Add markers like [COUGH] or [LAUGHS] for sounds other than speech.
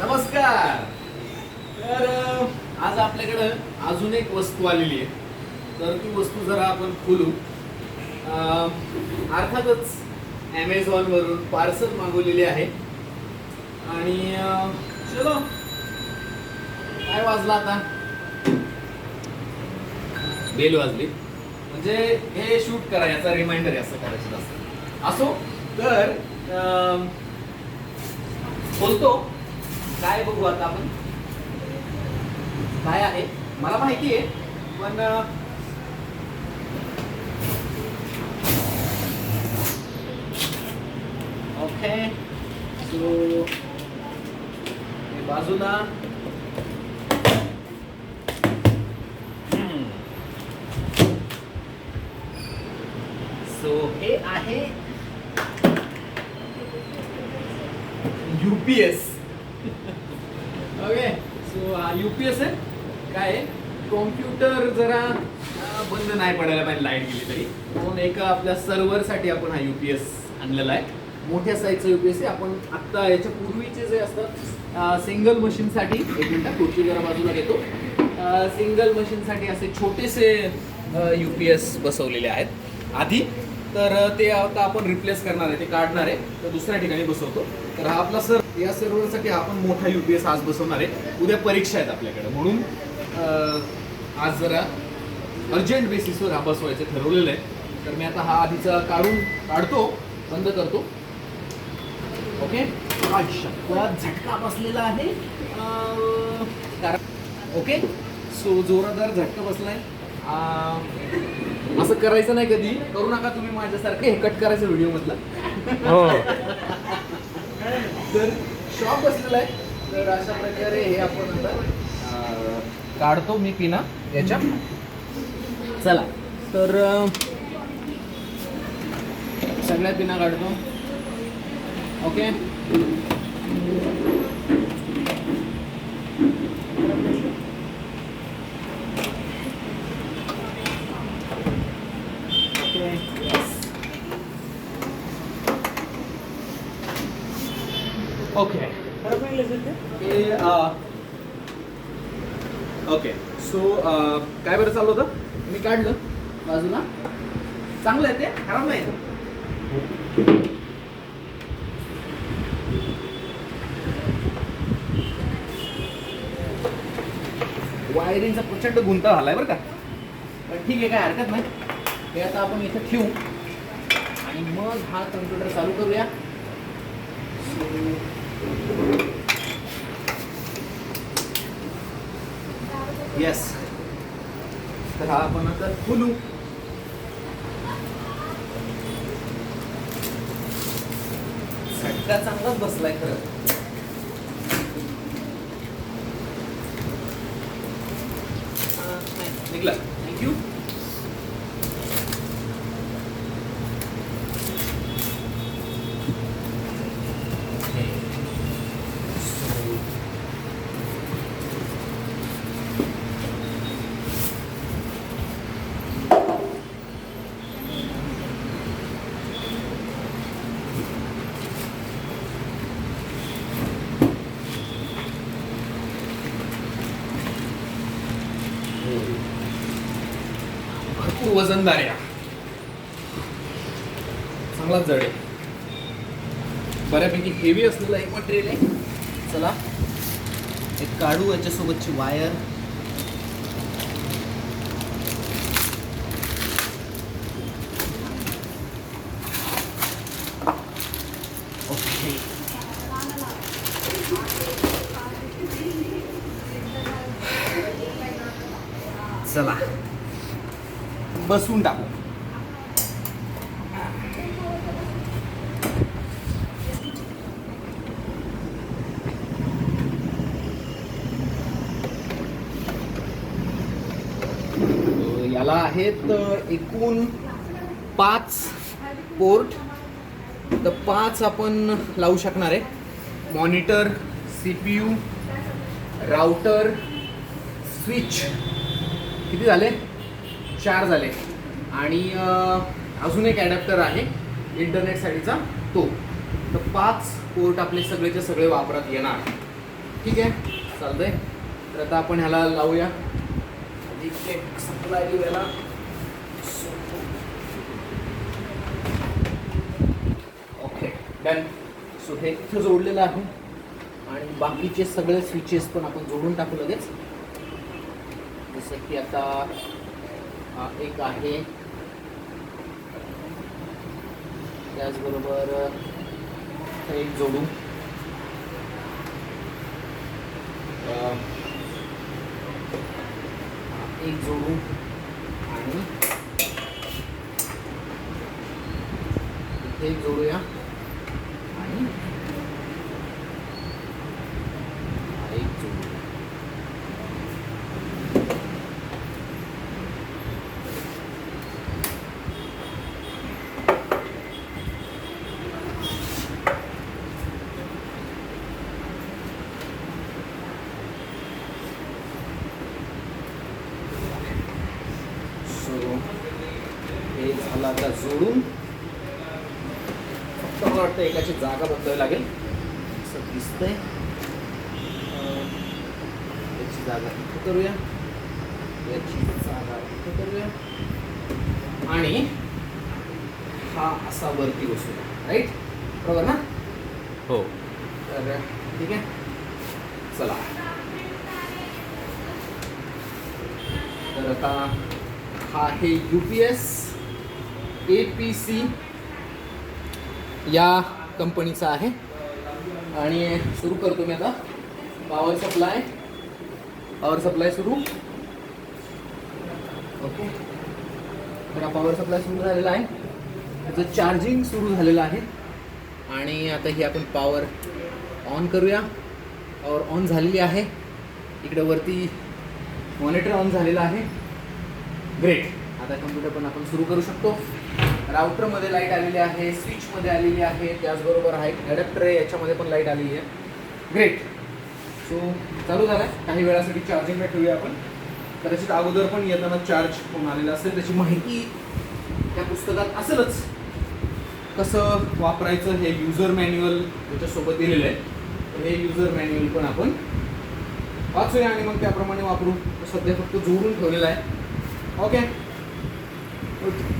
नमस्कार. तर आज आपल्याकडं अजून एक वस्तू आलेली आहे. तर ती वस्तू जरा आपण खोलू. अर्थातच ॲमेझॉनवरून पार्सल मागवलेली आहे. आणि चलो. काय वाजला आता? बेल वाजली. म्हणजे हे शूट करा याचा रिमाइंडर असं करायचं असं असो तर अं, बोलतो. काय बघू आता आपण काय आहे मला माहिती आहे पण अं, ओके सो हे बाजूला सो हे आहे युपीएस ओके सो आहे. काय? आहे कॉम्प्युटर जरा बंद नाही पडायला पाहिजे लाइट गेली तरी. म्हणून एका आपल्या सर्व्हरसाठी आपण हा युपीएस आणलेला आहे. मोठ्या साईजचं युपीएस आहे. आपण आत्ता याच्या पूर्वीचे जे असतात सिंगल मशीनसाठी एक मिनटं खुर्ची जरा बाजूला घेतो. सिंगल मशीनसाठी असे छोटेसे युपीएस बसवलेले आहेत. आधी तर ते आता आपण रिप्लेस करणार आहे ते काढणार आहे. तर दुसऱ्या ठिकाणी बसवतो. तर हा आपला सर या सर्व्हरसाठी हा आपण मोठा युपीएस आज बसवणार आहे. उद्या परीक्षा आहेत आपल्याकडे. म्हणून आज जरा अर्जंट बेसिसवर हा बसवायचं ठरवलेलं आहे. तर मी आता हा आधीचा काढून काढतो बंद करतो. ओके? झटका बसलेला आहे. कारण ओके? सो जोरादार झटका बसलाय. अं, असं करायचं नाही कधी. करू नका तुम्ही माझ्यासारखं. हे कट करायचं व्हिडिओ मधला. हो. [LAUGHS] तर शॉप बसलेला आहे. तर अशा प्रकारे हे आपण आता काढतो मी पिना याच्या. चला तर सगळ्या पिना काढतो. Okay okay? ओके हे ओके सो काय बरं चाललं होतं? मी काढलं बाजूला. चांगलं आहे ते? खराब नाही वायरिंगचा प्रचंड गुंता झालाय बरं का. पण ठीक आहे काय हरकत नाही. हे आता आपण इथं ठेवू. आणि मग हा कम्प्युटर चालू करूया. येस तर हा आपण आता फुलू झटका चांगलाच बसलाय खरं. निघला. थँक्यू भरपूर वजनदार आहे. चांगला जड आहे. बऱ्यापैकी हेवी असलेला एक मटेरियल आहे. चला एक काढू याच्यासोबतची वायर ओके चला. बसून टाकू. याला आहेत एकूण पाच पोर्ट. तर पाच आपण लावू शकणार आहे. Monitor C P U router switch. किती झाले? चार झाले. आणि अजून एक ॲडॅप्टर आहे इंटरनेटसाठीचा तो. तर पाच पोर्ट आपले सगळेचे सगळे वापरात येणार. ठीक आहे? चालतंय. तर आता आपण ह्याला लावूया. सप्लाय याला. ओके डन सो हे इथं जोडलेलं आहे. आणि बाकीचे सगळे स्विचेस पण आपण जोडून टाकू लगेच. जसं की आता एक आहे. त्याचबरोबर एक जोडू. एक जोडू आणि एक जोडूया आणि हा एक जोडू सो आता जोडून फक्त मला वाटतं एकाची जागा बदलावी लागेल. असं दिसतंय. याची जागा इथं करूया. याची जागा इथं करूया. आणि हा असा वरती बसूया राईट बरोबर ना? हो. तर ठीक आहे? चला. तर आता हा आहे U P S A P C या कंपनीचा आहे. आणि सुरू करतो मी आता. पॉवर सप्लाय पॉवर सप्लाय सुरू. ओके तर पॉवर सप्लाय सुरू झालेला आहे. त्याचं चार्जिंग सुरू झालेलं आहे. आणि आता ही आपण पॉवर ऑन करूया. पॉवर ऑन झालेली आहे. इकडं वरती मॉनिटर ऑन झालेला आहे. ग्रेट आता कम्प्युटर पण आपण सुरू करू शकतो. राऊटरमध्ये लाइट आलेली आहे स्विचमध्ये आलेली आहे त्याचबरोबर हा एक ॲडॅप्टर आहे याच्यामध्ये पण लाइट आलेली आहे. ग्रेट सो चालू झाला आहे काही वेळासाठी चार्जिंगला ठेवूया आपण. कदाचित अगोदर पण येताना चार्ज होऊन आलेला असेल त्याची माहिती त्या पुस्तकात असेलच. कसं वापरायचं हे युजर मॅन्युअल त्याच्यासोबत दिलेलं आहे. तर हे युजर मॅन्युअल पण आपण वाचूया आणि मग त्याप्रमाणे वापरू. सध्या फक्त जोडून ठेवलेलं आहे. Okay okay